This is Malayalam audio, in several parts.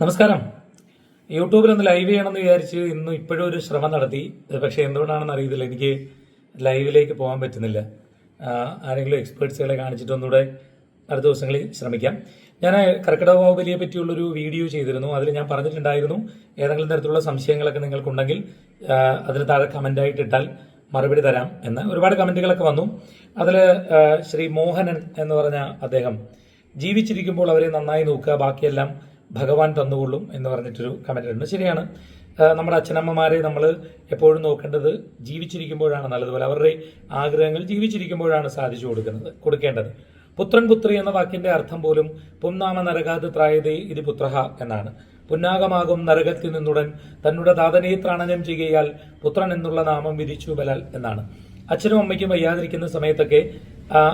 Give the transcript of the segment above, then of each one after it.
നമസ്കാരം. യൂട്യൂബിൽ ഒന്ന് ലൈവ് ചെയ്യണമെന്ന് വിചാരിച്ച് ഇന്ന് ഇപ്പോഴും ഒരു ശ്രമം നടത്തി. പക്ഷേ എന്തുകൊണ്ടാണെന്ന് അറിയത്തില്ല. എനിക്ക് ലൈവിലേക്ക് പോകാൻ പറ്റുന്നില്ല. ആരെങ്കിലും എക്സ്പേർട്സുകളെ കാണിച്ചിട്ട് ഒന്നുകൂടെ അടുത്ത ദിവസങ്ങളിൽ ശ്രമിക്കാം. ഞാൻ കർക്കിടക ബാഹുബലിയെ പറ്റിയുള്ളൊരു വീഡിയോ ചെയ്തിരുന്നു. അതിൽ ഞാൻ പറഞ്ഞിട്ടുണ്ടായിരുന്നു. ഏതെങ്കിലും തരത്തിലുള്ള സംശയങ്ങളൊക്കെ നിങ്ങൾക്കുണ്ടെങ്കിൽ അതിന് താഴെ കമന്റായിട്ട് ഇട്ടാൽ മറുപടി തരാം എന്ന് ഒരുപാട് കമന്റുകളൊക്കെ വന്നു. അതിൽ ശ്രീ മോഹനൻ എന്ന് പറഞ്ഞ അദ്ദേഹം ജീവിച്ചിരിക്കുമ്പോൾ അവരെ നന്നായി നോക്കുക ബാക്കിയെല്ലാം ഭഗവാൻ തന്നുകൊള്ളും എന്ന് പറഞ്ഞിട്ടൊരു ഉണ്ട് ശരിയാണ്. നമ്മുടെ അച്ഛനമ്മമാരെ നമ്മൾ എപ്പോഴും നോക്കേണ്ടത് ജീവിച്ചിരിക്കുമ്പോഴാണ് നല്ലതുപോലെ അവരുടെ ആഗ്രഹങ്ങൾ ജീവിച്ചിരിക്കുമ്പോഴാണ് സാധിച്ചു കൊടുക്കുന്നത് കൊടുക്കേണ്ടത്. പുത്രൻ പുത്രി എന്ന വാക്കിന്റെ അർത്ഥം പോലും പുംനാമ നരകാത് ത്രായതേ ഇത് പുത്രഹ എന്നാണ്. പുന്നാകമാകും നരകത്തിൽ നിന്നുടൻ തന്നുടെ ദാതനെ ത്രാണനം ചെയ്യയാൽ പുത്രൻ എന്നുള്ള നാമം വിധിച്ചു ബലാൽ എന്നാണ്. അച്ഛനും അമ്മയ്ക്കും വയ്യാതിരിക്കുന്ന സമയത്തൊക്കെ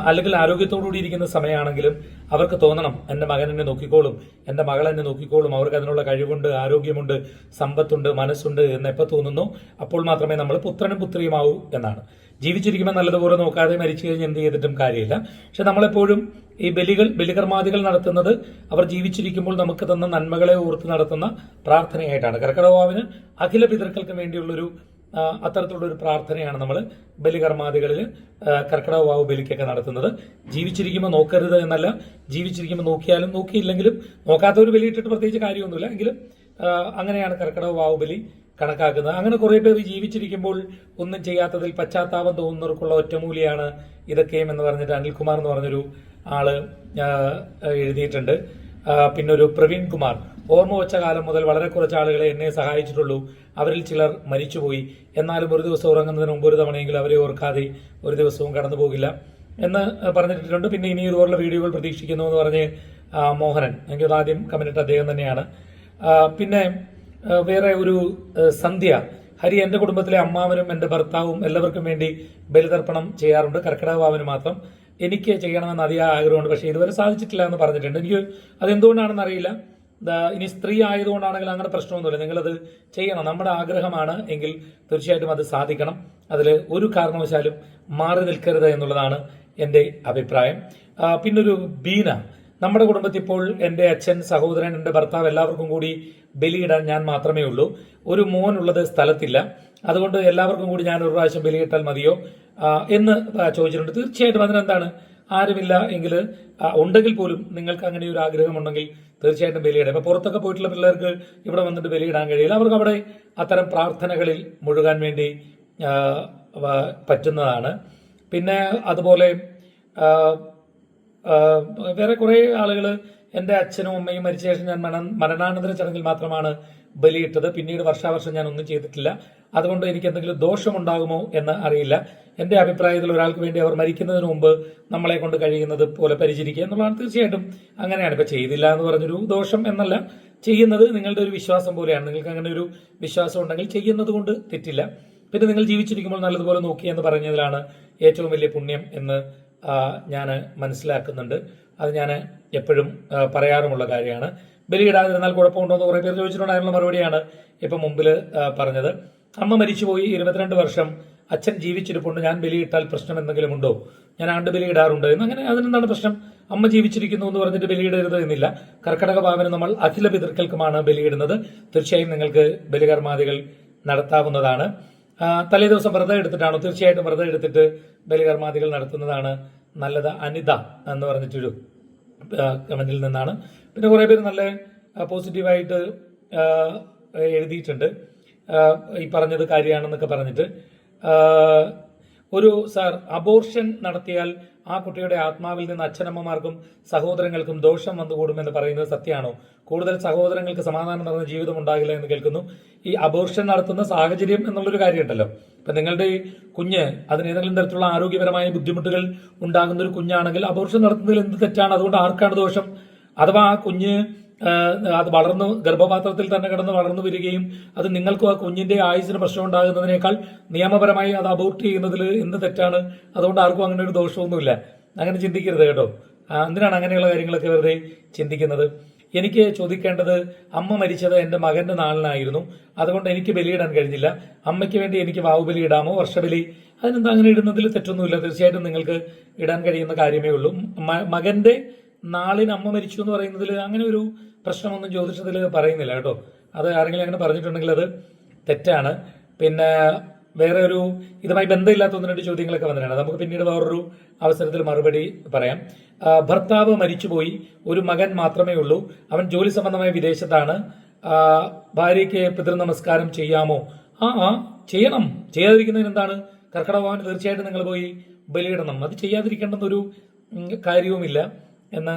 അല്ലെങ്കിൽ ആരോഗ്യത്തോടുകൂടി ഇരിക്കുന്ന സമയമാണെങ്കിലും അവർക്ക് തോന്നണം എന്റെ മകൻ എന്നെ നോക്കിക്കോളും എന്റെ മകൾ എന്നെ നോക്കിക്കോളും അവർക്ക് അതിനുള്ള കഴിവുണ്ട് ആരോഗ്യമുണ്ട് സമ്പത്തുണ്ട് മനസ്സുണ്ട് എന്ന് എപ്പോൾ തോന്നുന്നു അപ്പോൾ മാത്രമേ നമ്മൾ പുത്രനും പുത്രിയുമാവൂ എന്നാണ്. ജീവിച്ചിരിക്കുമ്പോൾ നല്ലതുപോലെ നോക്കാതെ മരിച്ചു കഴിഞ്ഞാൽ എന്ത് ചെയ്തിട്ടും കാര്യമില്ല. പക്ഷെ നമ്മളെപ്പോഴും ഈ ബലികൾ ബലികർമാദികൾ നടത്തുന്നത് അവർ ജീവിച്ചിരിക്കുമ്പോൾ നമുക്ക് തന്ന നന്മകളെ ഓർത്ത് നടത്തുന്ന പ്രാർത്ഥനയായിട്ടാണ്. കർക്കടവാവിന് അഖില പിതൃക്കൾക്കും വേണ്ടിയുള്ളൊരു അത്തരത്തിലുള്ള ഒരു പ്രാർത്ഥനയാണ് നമ്മൾ ബലികർമാദികളിൽ കർക്കിടക വാവ് ബലിക്കൊക്കെ നടത്തുന്നത്. ജീവിച്ചിരിക്കുമ്പോൾ നോക്കരുത് എന്നല്ല. ജീവിച്ചിരിക്കുമ്പോൾ നോക്കിയാലും നോക്കിയില്ലെങ്കിലും നോക്കാത്തവർ ബലിയിട്ടിട്ട് പ്രത്യേകിച്ച് കാര്യമൊന്നുമില്ല. എങ്കിലും അങ്ങനെയാണ് കർക്കിടക വാവ് ബലി കണക്കാക്കുന്നത്. അങ്ങനെ കുറെ പേർ ജീവിച്ചിരിക്കുമ്പോൾ ഒന്നും ചെയ്യാത്തതിൽ പശ്ചാത്താപം തോന്നുന്നവർക്കുള്ള ഒറ്റമൂലിയാണ് ഇതൊക്കെയും എന്ന് പറഞ്ഞിട്ട് അനിൽകുമാർ എന്ന് പറഞ്ഞൊരു ആൾ എഴുതിയിട്ടുണ്ട്. പിന്നൊരു പ്രവീൺ കുമാർ. ഓർമ്മ വെച്ച കാലം മുതൽ വളരെ കുറച്ച് ആളുകളെ എന്നെ സഹായിച്ചിട്ടുള്ളൂ. അവരിൽ ചിലർ മരിച്ചുപോയി. എന്നാലും ഒരു ദിവസം ഉറങ്ങുന്നതിന് മുമ്പ് ഒരു തവണയെങ്കിലും അവരെ ഓർക്കാതെ ഒരു ദിവസവും കടന്നു പോകില്ല എന്ന് പറഞ്ഞിട്ടുണ്ട്. പിന്നെ ഇനി ഇതുപോലുള്ള വീഡിയോകൾ പ്രതീക്ഷിക്കുന്നു എന്ന് പറഞ്ഞ് മോഹനൻ. എനിക്ക് ആദ്യം കമന്റിട്ട് അദ്ദേഹം തന്നെയാണ്. പിന്നെ വേറെ ഒരു സന്ധ്യ. ഹരി എന്റെ കുടുംബത്തിലെ അമ്മാവനും എന്റെ ഭർത്താവും എല്ലാവർക്കും വേണ്ടി ബലിതർപ്പണം ചെയ്യാറുണ്ട്. കർക്കിടക വാവിന് മാത്രം. എനിക്ക് ചെയ്യണമെന്ന് അതിയായ ആഗ്രഹമുണ്ട്. പക്ഷേ ഇതുവരെ സാധിച്ചിട്ടില്ല എന്ന് പറഞ്ഞിട്ടുണ്ട്. എനിക്ക് അതെന്തുകൊണ്ടാണെന്ന് അറിയില്ല. ഇനി സ്ത്രീ ആയതുകൊണ്ടാണെങ്കിൽ അങ്ങനെ പ്രശ്നമൊന്നുമില്ല. നിങ്ങളത് ചെയ്യണം. നമ്മുടെ ആഗ്രഹമാണ് എങ്കിൽ തീർച്ചയായിട്ടും അത് സാധിക്കണം. അതിൽ ഒരു കാരണവശാലും മാറി നിൽക്കരുത് എന്നുള്ളതാണ് എന്റെ അഭിപ്രായം. പിന്നൊരു ബീന. നമ്മുടെ കുടുംബത്തിൽ ഇപ്പോൾ എന്റെ അച്ഛൻ സഹോദരൻ എന്റെ ഭർത്താവ് എല്ലാവർക്കും കൂടി ബലിയിടാൻ ഞാൻ മാത്രമേ ഉള്ളൂ. ഒരു മോൻ ഉള്ളത് സ്ഥലത്തില്ല. അതുകൊണ്ട് എല്ലാവർക്കും കൂടി ഞാൻ ഒരു പ്രാവശ്യം ബലിയിട്ടാൽ മതിയോ? എന്ന് ചോദിച്ചിട്ടുണ്ട്. തീർച്ചയായിട്ടും അതിനെന്താണ് ആരുമില്ല എങ്കിൽ ഉണ്ടെങ്കിൽ പോലും നിങ്ങൾക്ക് അങ്ങനെ ഒരു ആഗ്രഹമുണ്ടെങ്കിൽ തീർച്ചയായിട്ടും ബലിയിടാം. ഇപ്പൊ പുറത്തൊക്കെ പോയിട്ടുള്ള പിള്ളേർക്ക് ഇവിടെ വന്നിട്ട് ബലിയിടാൻ കഴിയില്ല. അവർക്ക് അവിടെ അത്തരം പ്രാർത്ഥനകളിൽ മുഴുകാൻ വേണ്ടി പറ്റുന്നതാണ്. പിന്നെ അതുപോലെ വേറെ കുറെ ആളുകൾ എന്റെ അച്ഛനും അമ്മയും മരിച്ച ശേഷം ഞാൻ മരണ മരണാനന്തര ചടങ്ങിൽ മാത്രമാണ് ബലിയിട്ടത്. പിന്നീട് വർഷാവർഷം ഞാൻ ഒന്നും ചെയ്തിട്ടില്ല. അതുകൊണ്ട് എനിക്ക് എന്തെങ്കിലും ദോഷമുണ്ടാകുമോ എന്ന് അറിയില്ല. എന്റെ അഭിപ്രായത്തിൽ ഒരാൾക്ക് വേണ്ടി അവർ മരിക്കുന്നതിന് മുമ്പ് നമ്മളെ കൊണ്ട് കഴിയുന്നത് പോലെ പരിചരിക്കുക എന്നുള്ളതാണ് തീർച്ചയായിട്ടും അങ്ങനെയാണ്. ഇപ്പൊ ചെയ്തില്ല എന്ന് പറഞ്ഞൊരു ദോഷം എന്നല്ല. ചെയ്യുന്നത് നിങ്ങളുടെ ഒരു വിശ്വാസം പോലെയാണ്. നിങ്ങൾക്ക് അങ്ങനെ ഒരു വിശ്വാസം ഉണ്ടെങ്കിൽ ചെയ്യുന്നത് കൊണ്ട് തെറ്റില്ല. പിന്നെ നിങ്ങൾ ജീവിച്ചിരിക്കുമ്പോൾ നല്ലതുപോലെ നോക്കി എന്ന് പറഞ്ഞതിലാണ് ഏറ്റവും വലിയ പുണ്യം എന്ന് ഞാൻ മനസ്സിലാക്കുന്നുണ്ട്. അത് ഞാൻ എപ്പോഴും പറയാറുമുള്ള കാര്യമാണ്. ബലിയിടാതിരുന്നാൽ കുഴപ്പമുണ്ടോ എന്ന് കുറേ പേര് ചോദിച്ചിട്ടുണ്ടായിരുന്ന മറുപടിയാണ് ഇപ്പം മുമ്പിൽ പറഞ്ഞത്. അമ്മ മരിച്ചുപോയി ഇരുപത്തിരണ്ട് വർഷം. അച്ഛൻ ജീവിച്ചിരിപ്പുണ്ട്. ഞാൻ ബലിയിട്ടാൽ പ്രശ്നം എന്തെങ്കിലും ഉണ്ടോ? ഞാൻ ആണ്ട് ബലിയിടാറുണ്ട് എന്ന് അങ്ങനെ അതിനെന്താണ് പ്രശ്നം? അമ്മ ജീവിച്ചിരിക്കുന്നു എന്ന് പറഞ്ഞിട്ട് ബലിയിടരുത് എന്നില്ല. കർക്കടക ഭാവന നമ്മൾ അഖില പിതൃക്കൾക്കുമാണ് ബലിയിടുന്നത്. തീർച്ചയായും നിങ്ങൾക്ക് ബലികർമാദികൾ നടത്താവുന്നതാണ്. തലേ ദിവസം വ്രതം എടുത്തിട്ടാണോ? തീർച്ചയായിട്ടും വ്രതം എടുത്തിട്ട് ബലികർമാദികൾ നടത്തുന്നതാണ് നല്ലത്. അനിത എന്ന് പറഞ്ഞിട്ടൊരു കമന്റിൽ നിന്നാണ്. പിന്നെ കുറേ പേര് നല്ല പോസിറ്റീവായിട്ട് എഴുതിയിട്ടുണ്ട്. ഈ പറഞ്ഞത് കാര്യമാണെന്നൊക്കെ പറഞ്ഞിട്ട്. ഒരു സാർ അബോർഷൻ നടത്തിയാൽ ആ കുട്ടിയുടെ ആത്മാവിൽ നിന്ന് അച്ഛനമ്മമാർക്കും സഹോദരങ്ങൾക്കും ദോഷം വന്നുകൂടുമെന്ന് പറയുന്നത് സത്യമാണോ? കൂടുതൽ സഹോദരങ്ങൾക്ക് സമാധാനം നിറഞ്ഞ ജീവിതം ഉണ്ടാകില്ല എന്ന് കേൾക്കുന്നു. ഈ അബോർഷൻ നടത്തുന്ന സാഹചര്യം എന്നുള്ളൊരു കാര്യമുണ്ടല്ലോ. ഇപ്പൊ നിങ്ങളുടെ കുഞ്ഞ് അതിന് ഏതെങ്കിലും തരത്തിലുള്ള ആരോഗ്യപരമായ ബുദ്ധിമുട്ടുകൾ ഉണ്ടാകുന്ന ഒരു കുഞ്ഞാണെങ്കിൽ അബോർഷൻ നടത്തുന്നതിൽ എന്ത് തെറ്റാണ്? അതുകൊണ്ട് ആർക്കാണ് ദോഷം? അഥവാ ആ കുഞ്ഞ് അത് വളർന്നു ഗർഭപാത്രത്തിൽ തന്നെ കിടന്ന് വളർന്നു വരികയും അത് നിങ്ങൾക്കും ആ കുഞ്ഞിന്റെ ആയുസിന് പ്രശ്നം ഉണ്ടാകുന്നതിനേക്കാൾ നിയമപരമായി അത് അബോർട്ട് ചെയ്യുന്നതിൽ എന്ത് തെറ്റാണ്? അതുകൊണ്ട് ആർക്കും അങ്ങനെ ഒരു ദോഷമൊന്നുമില്ല. അങ്ങനെ ചിന്തിക്കരുത് കേട്ടോ. എന്തിനാണ് അങ്ങനെയുള്ള കാര്യങ്ങളൊക്കെ വെറുതെ ചിന്തിക്കുന്നത്? എനിക്ക് ചോദിക്കേണ്ടത് അമ്മ മരിച്ചത് എന്റെ മകന്റെ നാളിനായിരുന്നു. അതുകൊണ്ട് എനിക്ക് ബലിയിടാൻ കഴിഞ്ഞില്ല. അമ്മയ്ക്ക് വേണ്ടി എനിക്ക് വാവുബലി ഇടാമോ? വർഷബലി? അതിനെന്താ അങ്ങനെ ഇടുന്നതിൽ തെറ്റൊന്നുമില്ല. തീർച്ചയായിട്ടും നിങ്ങൾക്ക് ഇടാൻ കഴിയുന്ന കാര്യമേ ഉള്ളൂ. മകന്റെ നാളിന് അമ്മ മരിച്ചു എന്ന് പറയുന്നതിൽ അങ്ങനെ ഒരു പ്രശ്നമൊന്നും ജ്യോതിഷത്തിൽ പറയുന്നില്ല കേട്ടോ. അത് ആരെങ്കിലും അങ്ങനെ പറഞ്ഞിട്ടുണ്ടെങ്കിൽ അത് തെറ്റാണ്. പിന്നെ വേറെ ഒരു ഇതുമായി ബന്ധമില്ലാത്ത ഒന്ന് രണ്ട് ചോദ്യങ്ങളൊക്കെ വന്നിട്ടുണ്ട്. നമുക്ക് പിന്നീട് വേറൊരു അവസരത്തിൽ മറുപടി പറയാം. ഭർത്താവ് മരിച്ചുപോയി. ഒരു മകൻ മാത്രമേ ഉള്ളൂ. അവൻ ജോലി സംബന്ധമായ വിദേശത്താണ്. ഭാര്യയ്ക്ക് പിതൃ നമസ്കാരം ചെയ്യാമോ? ആ ആ ചെയ്യണം. ചെയ്യാതിരിക്കുന്നതിന് എന്താണ്? കർക്കിടക ഭവൻ തീർച്ചയായിട്ടും നിങ്ങൾ പോയി ബലിയിടണം. അത് ചെയ്യാതിരിക്കേണ്ടെന്നൊരു കാര്യവുമില്ല. എന്ന്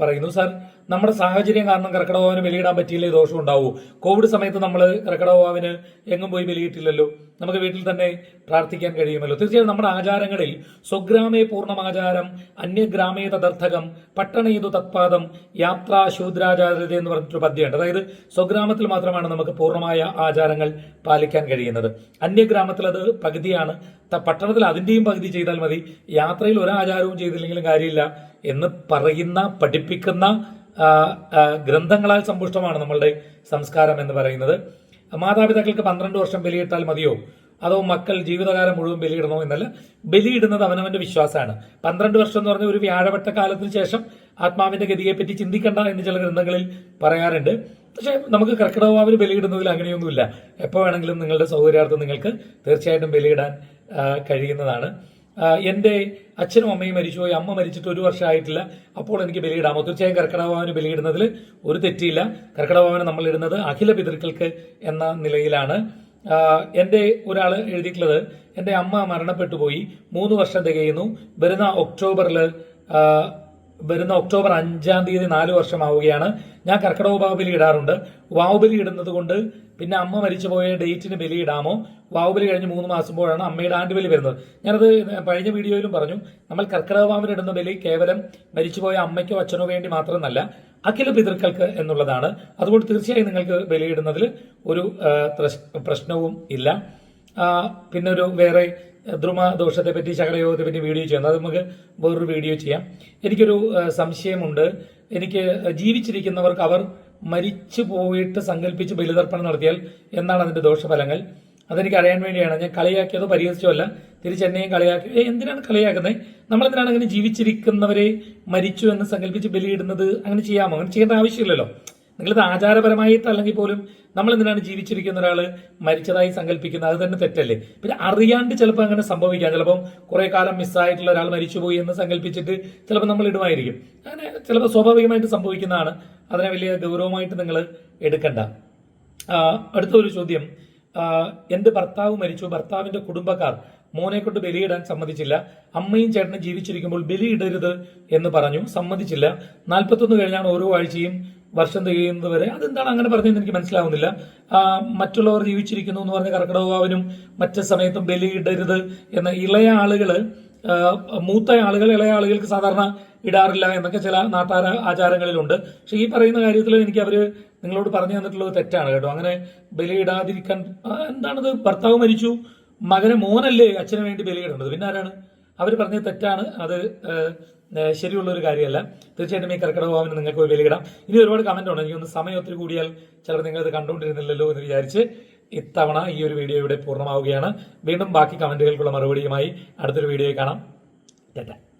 പറയുന്നു. സാർ നമ്മുടെ സാഹചര്യം കാരണം കർക്കിടക ഭവന് ബലിയിടാൻ പറ്റിയില്ലേ? ദോഷം ഉണ്ടാവൂ. കോവിഡ് സമയത്ത് നമ്മൾ കർക്കിടക ഭവന് എങ്ങും പോയി ബലിയിട്ടില്ലല്ലോ. നമുക്ക് വീട്ടിൽ തന്നെ പ്രാർത്ഥിക്കാൻ കഴിയുമല്ലോ. തീർച്ചയായും നമ്മുടെ ആചാരങ്ങളിൽ സ്വഗ്രാമേ പൂർണമാചാരം അന്യഗ്രാമേ തദർത്ഥകം പട്ടണേതു തത്പാദം യാത്രാ ശൂദ്രാചാര്യത എന്ന് പറഞ്ഞിട്ടൊരു പദ്യമുണ്ട്. അതായത് സ്വഗ്രാമത്തിൽ മാത്രമാണ് നമുക്ക് പൂർണമായ ആചാരങ്ങൾ പാലിക്കാൻ കഴിയുന്നത്. അന്യഗ്രാമത്തിൽ അത് പകുതിയാണ്. പട്ടണത്തിൽ അതിന്റെയും പകുതി ചെയ്താൽ മതി. യാത്രയിൽ ഒരാചാരവും ചെയ്തില്ലെങ്കിലും കാര്യമില്ല. എന്ന് പറയുന്ന പഠിപ്പിക്കുന്ന ഗ്രന്ഥങ്ങളാൽ സമ്പുഷ്ടമാണ് നമ്മളുടെ സംസ്കാരം എന്ന് പറയുന്നത്. മാതാപിതാക്കൾക്ക് പന്ത്രണ്ട് വർഷം ബലിയിട്ടാൽ മതിയോ? അതോ മക്കൾ ജീവിതകാലം മുഴുവൻ ബലിയിടണോ എന്നല്ല ബലിയിടുന്നത് അവനവന്റെ വിശ്വാസമാണ്. പന്ത്രണ്ട് വർഷം എന്ന് പറഞ്ഞ ഒരു വ്യാഴവട്ട കാലത്തിന് ശേഷം ആത്മാവിന്റെ ഗതിയെപ്പറ്റി ചിന്തിക്കണ്ട എന്ന് ചില ഗ്രന്ഥങ്ങളിൽ പറയാറുണ്ട്. പക്ഷേ നമുക്ക് കർക്കിടകവാവിന് ബലിയിടുന്നതിൽ അങ്ങനെയൊന്നുമില്ല. എപ്പോൾ വേണമെങ്കിലും നിങ്ങളുടെ സൗകര്യാർത്ഥം നിങ്ങൾക്ക് തീർച്ചയായിട്ടും ബലിയിടാൻ കഴിയുന്നതാണ്. എന്റെ അച്ഛനും അമ്മയും മരിച്ചുപോയി. അമ്മ മരിച്ചിട്ട് ഒരു വർഷമായിട്ടില്ല. അപ്പോൾ എനിക്ക് ബലിയിടാമോ തീർച്ചയായും കർക്കിടകവാവിന് ബലിയിടുന്നതിൽ ഒരു തെറ്റിയില്ല. കർക്കിടകവാവിന് നമ്മൾ ഇടുന്നത് അഖില പിതൃക്കൾക്ക് എന്ന നിലയിലാണ്. എന്റെ ഒരാൾ എഴുതിയിട്ടുള്ളത് എന്റെ അമ്മ മരണപ്പെട്ടു പോയി. മൂന്ന് വർഷം തികയുന്നു വരുന്ന ഒക്ടോബറിൽ വരുന്ന ഒക്ടോബർ അഞ്ചാം തീയതി നാല് വർഷമാവുകയാണ്. ഞാൻ കർക്കിടക വാവുബലി ഇടാറുണ്ട്. വാവുബലി ഇടുന്നത് കൊണ്ട് പിന്നെ അമ്മ മരിച്ചു പോയ ഡേറ്റിന് ബലി ഇടാമോ? വാവുബലി കഴിഞ്ഞ് മൂന്ന് മാസമ്പോഴാണ് അമ്മയുടെ ആണ്ടുബലി വരുന്നത്. ഞാനത് കഴിഞ്ഞ വീഡിയോയിലും പറഞ്ഞു. നമ്മൾ കർക്കിടക വാവിന് ഇടുന്ന ബലി കേവലം മരിച്ചുപോയ അമ്മയ്ക്കോ അച്ഛനോ വേണ്ടി മാത്രമല്ല അഖില പിതൃക്കൾക്ക് എന്നുള്ളതാണ്. അതുകൊണ്ട് തീർച്ചയായും നിങ്ങൾക്ക് ബലിയിടുന്നതിൽ ഒരു പ്രശ്നവും ഇല്ല. പിന്നെ ഒരു വേറെ ദ്രുമ ദോഷത്തെ പറ്റി ശകലയോഗത്തെ പറ്റി വീഡിയോ ചെയ്യാം അത് നമുക്ക് വേറൊരു വീഡിയോ ചെയ്യാം. എനിക്കൊരു സംശയമുണ്ട്. എനിക്ക് ജീവിച്ചിരിക്കുന്നവർക്ക് അവർ മരിച്ചു പോയിട്ട് സങ്കല്പിച്ച് ബലിതർപ്പണം നടത്തിയാൽ എന്താണ് അതിന്റെ ദോഷഫലങ്ങൾ. അതെനിക്ക് അറിയാൻ വേണ്ടിയാണ്. ഞാൻ കളിയാക്കിയതോ പരിഹസിച്ചോ അല്ല. തിരിച്ച് എന്നെയും കളിയാക്കി. എന്തിനാണ് കളിയാക്കുന്നത് നമ്മൾ എന്തിനാണ് അങ്ങനെ ജീവിച്ചിരിക്കുന്നവരെ മരിച്ചു എന്ന് സങ്കല്പിച്ച് ബലിയിടുന്നത്? അങ്ങനെ ചെയ്യാമോ? അങ്ങനെ ചെയ്യേണ്ട ആവശ്യമില്ലല്ലോ. നിങ്ങളിത് ആചാരപരമായിട്ട് അല്ലെങ്കിൽ പോലും നമ്മൾ എന്തിനാണ് ജീവിച്ചിരിക്കുന്ന ഒരാൾ മരിച്ചതായി സങ്കല്പിക്കുന്നത് അത് തന്നെ തെറ്റല്ലേ? പിന്നെ അറിയാണ്ട് ചിലപ്പോൾ അങ്ങനെ സംഭവിക്കാം. ചിലപ്പം കുറെ കാലം മിസ്സായിട്ടുള്ള ഒരാൾ മരിച്ചുപോയി എന്ന് സങ്കല്പിച്ചിട്ട് ചിലപ്പോൾ നമ്മൾ ഇടുമായിരിക്കും. അങ്ങനെ ചിലപ്പോൾ സ്വാഭാവികമായിട്ട് സംഭവിക്കുന്നതാണ്. അതിനെ വലിയ ഗൗരവമായിട്ട് നിങ്ങൾ എടുക്കണ്ട. അടുത്തൊരു ചോദ്യം. എന്റെ ഭർത്താവ് മരിച്ചു. ഭർത്താവിന്റെ കുടുംബക്കാർ മോനെ കൊണ്ട് ബലിയിടാൻ സമ്മതിച്ചില്ല. അമ്മയും ചേട്ടനും ജീവിച്ചിരിക്കുമ്പോൾ ബലിയിടരുത് എന്ന് പറഞ്ഞു. സമ്മതിച്ചില്ല. നാൽപ്പത്തൊന്ന് കഴിഞ്ഞാണ് ഓരോ ആഴ്ചയും വർഷം തികയുന്നത് വരെ. അതെന്താണ് അങ്ങനെ പറഞ്ഞതെന്ന് എനിക്ക് മനസ്സിലാവുന്നില്ല. മറ്റുള്ളവർ ജീവിച്ചിരിക്കുന്നു എന്ന് പറഞ്ഞ കർക്കിടകവാവിനും മറ്റ് സമയത്തും ബലിയിടരുത് എന്ന ഇളയ ആളുകൾ മൂത്ത ആളുകൾ ഇളയ ആളുകൾക്ക് സാധാരണ ഇടാറില്ല എന്നൊക്കെ ചില നാട്ടാര ആചാരങ്ങളിലുണ്ട്. പക്ഷെ ഈ പറയുന്ന കാര്യത്തിൽ എനിക്ക് അവർ നിങ്ങളോട് പറഞ്ഞു തന്നിട്ടുള്ളത് തെറ്റാണ് കേട്ടോ. അങ്ങനെ ബലിയിടാതിരിക്കാൻ എന്താണത്? ഭർത്താവ് മരിച്ചു മകനെ മോനല്ലേ അച്ഛന് വേണ്ടി ബലിയിടേണ്ടത്? പിന്നെ ആരാണ്? അവർ പറഞ്ഞത് തെറ്റാണ്. അത് ശരിയുള്ള ഒരു കാര്യമല്ല. തീർച്ചയായിട്ടും ഈ കർക്കിടക ഭാവന നിങ്ങൾക്ക് പോയി ബലിയിടാം ഇനി ഒരുപാട് കമന്റ് ഉണ്ട്. എനിക്കൊന്ന് സമയം ഒത്തിരി കൂടിയാൽ ചിലർ നിങ്ങളിത് കണ്ടുകൊണ്ടിരുന്നില്ലല്ലോ എന്ന് വിചാരിച്ച് ഇത്തവണ ഈ ഒരു വീഡിയോ ഇവിടെ പൂർണമാവുകയാണ്. വീണ്ടും ബാക്കി കമന്റുകൾക്കുള്ള മറുപടിയുമായി അടുത്തൊരു വീഡിയോയിൽ കാണാം. ടാറ്റ.